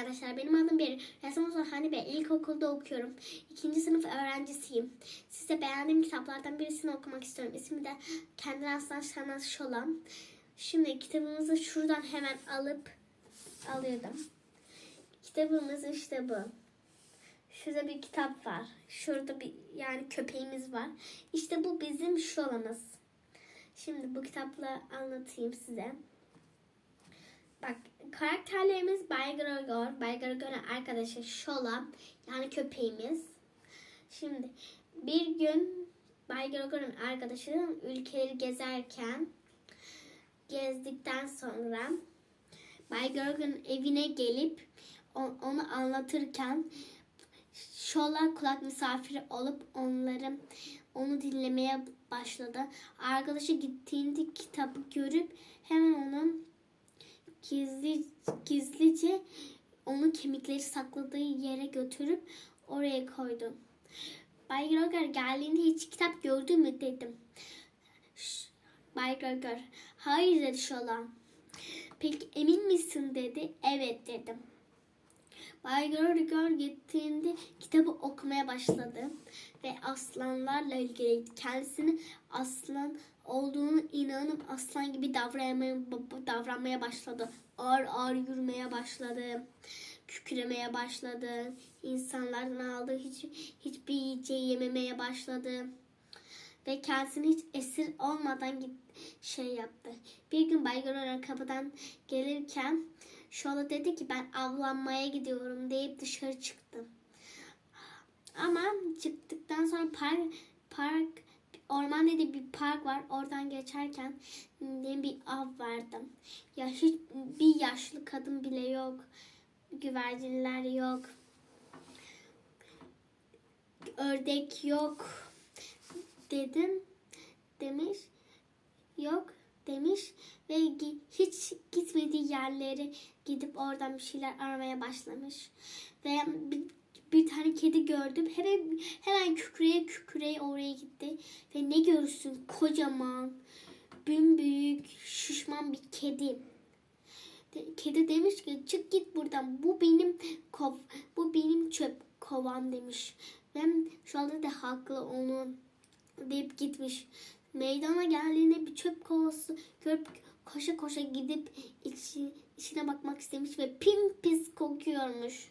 arkadaşlar. Benim adım bir Resim Uzun Hani Bey. İlkokulda okuyorum. İkinci sınıf öğrencisiyim. Size beğendiğim kitaplardan birisini okumak istiyorum. İsmi de Kendine Aslan Sana Şolam. Şimdi kitabımızı şuradan hemen alıp alıyordum. Kitabımız işte bu. Şurada bir kitap var. Şurada bir yani köpeğimiz var. İşte bu bizim şolamız. Şimdi bu kitapla anlatayım size. Karakterlerimiz Bay Gregor, Bay Gregor'un arkadaşı Şola yani köpeğimiz. Şimdi bir gün Bay Gregor'un arkadaşı ülkeleri gezerken gezdikten sonra Bay Gregor'un evine gelip onu anlatırken Şola kulak misafiri olup onları onu dinlemeye başladı. Arkadaşı gittiğinde kitabı görüp hemen onun gizli gizlice onu kemikleri sakladığı yere götürüp oraya koydu. Bay Gregor geldiğinde hiç kitap gördün mü dedim. Bay Gregor hayır dedi Şola. Peki emin misin dedi. Evet dedim. Bay Gregor gittiğinde kitabı okumaya başladı ve aslanlarla ilgili kendisini aslan olduğunu inanıp aslan gibi davranmaya, davranmaya başladı. Ağır ağır yürümeye başladı. Kükremeye başladı. İnsanlardan aldığı hiç, hiçbir yiyeceği yememeye başladı. Ve kendisini hiç esir olmadan git, şey yaptı. Bir gün Bay Gregor kapıdan gelirken Şola dedi ki ben avlanmaya gidiyorum deyip dışarı çıktı. Ama çıktıktan sonra park, park orman dedi bir park var. Oradan geçerken ne bir av vardı. Ya hiç bir yaşlı kadın bile yok. Güvercinler yok. Ördek yok. Dedim demiş. Demiş ve hiç gitmediği yerleri gidip oradan bir şeyler aramaya başlamış. Ve bir, bir tane kedi gördüm. Hemen hemen kükreye kükreye oraya gitti. Ve ne görürsün kocaman, büyük, şişman bir kedi. Kedi demiş ki çık git buradan. Bu benim kov, bu benim çöp kovam demiş. Ve şu anda da haklı onun deyip gitmiş. Meydana geldiğinde bir çöp kovası görüp koşa koşa gidip içi, içine bakmak istemiş ve pim pis kokuyormuş.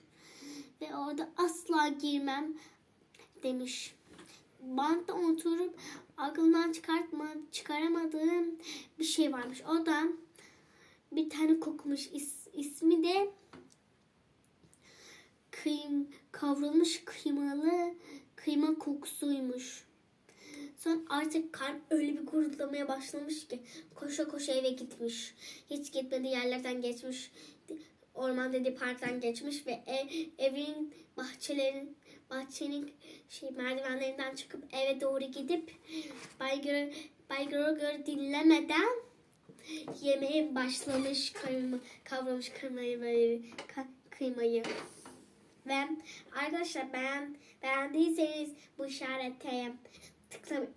Ve orada asla girmem demiş. Bantta oturup aklından çıkartma, çıkaramadığım bir şey varmış. O da bir tane kokmuş. İs, ismi de kıym, kavrulmuş kıymalı kıyma kokusuymuş. Artık kalp öyle bir gurultamaya başlamış ki koşa koşa eve gitmiş. Hiç gitmediği yerlerden geçmiş. Orman dediği parktan geçmiş ve ev, evin bahçelerin bahçenin şey merdivenlerinden çıkıp eve doğru gidip Bay Gro- Bay Gregor dinlemeden yemeye başlamış kıyma, kavrulmuş kıymayı böyle kıymayı. Ve arkadaşlar beğen, beğendiyseniz bu işarete tıklamayı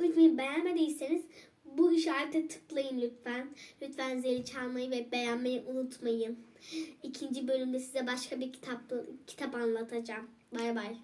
unutmayın. Beğenmediyseniz bu işarete tıklayın lütfen. Lütfen zili çalmayı ve beğenmeyi unutmayın. İkinci bölümde size başka bir kitap, kitap anlatacağım. Bay bay.